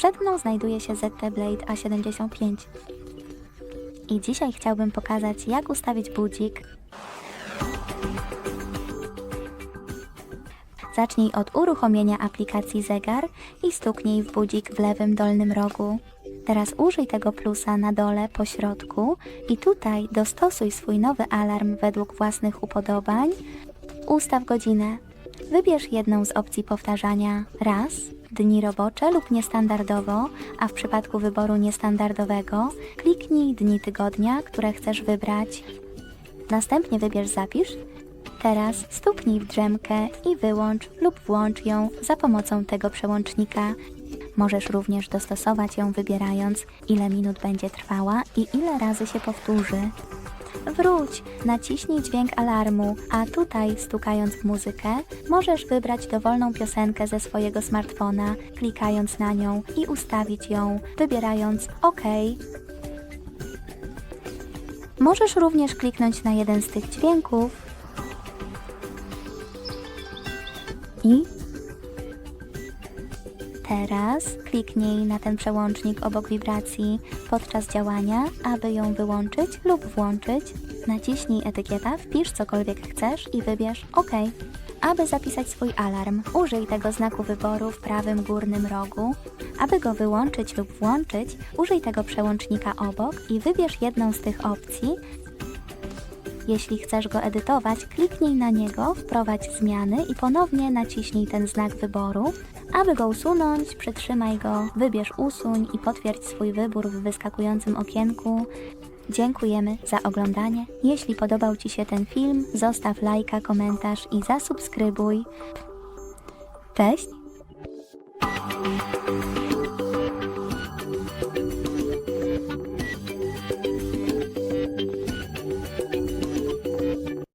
Przed mną znajduje się ZT Blade A75. I dzisiaj chciałbym pokazać, jak ustawić budzik. Zacznij od uruchomienia aplikacji zegar i stuknij w budzik w lewym dolnym rogu. Teraz użyj tego plusa na dole po środku i tutaj dostosuj swój nowy alarm według własnych upodobań. Ustaw godzinę. Wybierz jedną z opcji powtarzania raz, dni robocze lub niestandardowo, a w przypadku wyboru niestandardowego kliknij dni tygodnia, które chcesz wybrać. Następnie wybierz zapisz. Teraz stuknij w drzemkę i wyłącz lub włącz ją za pomocą tego przełącznika. Możesz również dostosować ją wybierając ile minut będzie trwała i ile razy się powtórzy. Wróć, naciśnij dźwięk alarmu, a tutaj, stukając w muzykę, możesz wybrać dowolną piosenkę ze swojego smartfona, klikając na nią i ustawić ją, wybierając OK. Możesz również kliknąć na jeden z tych dźwięków i Teraz kliknij na ten przełącznik obok wibracji podczas działania, aby ją wyłączyć lub włączyć. Naciśnij etykieta, wpisz cokolwiek chcesz i wybierz OK. Aby zapisać swój alarm, użyj tego znaku wyboru w prawym górnym rogu. Aby go wyłączyć lub włączyć, użyj tego przełącznika obok i wybierz jedną z tych opcji, jeśli chcesz go edytować, kliknij na niego, wprowadź zmiany i ponownie naciśnij ten znak wyboru. Aby go usunąć, przytrzymaj go, wybierz usuń i potwierdź swój wybór w wyskakującym okienku. Dziękujemy za oglądanie. Jeśli podobał Ci się ten film, zostaw lajka, komentarz i zasubskrybuj. Cześć!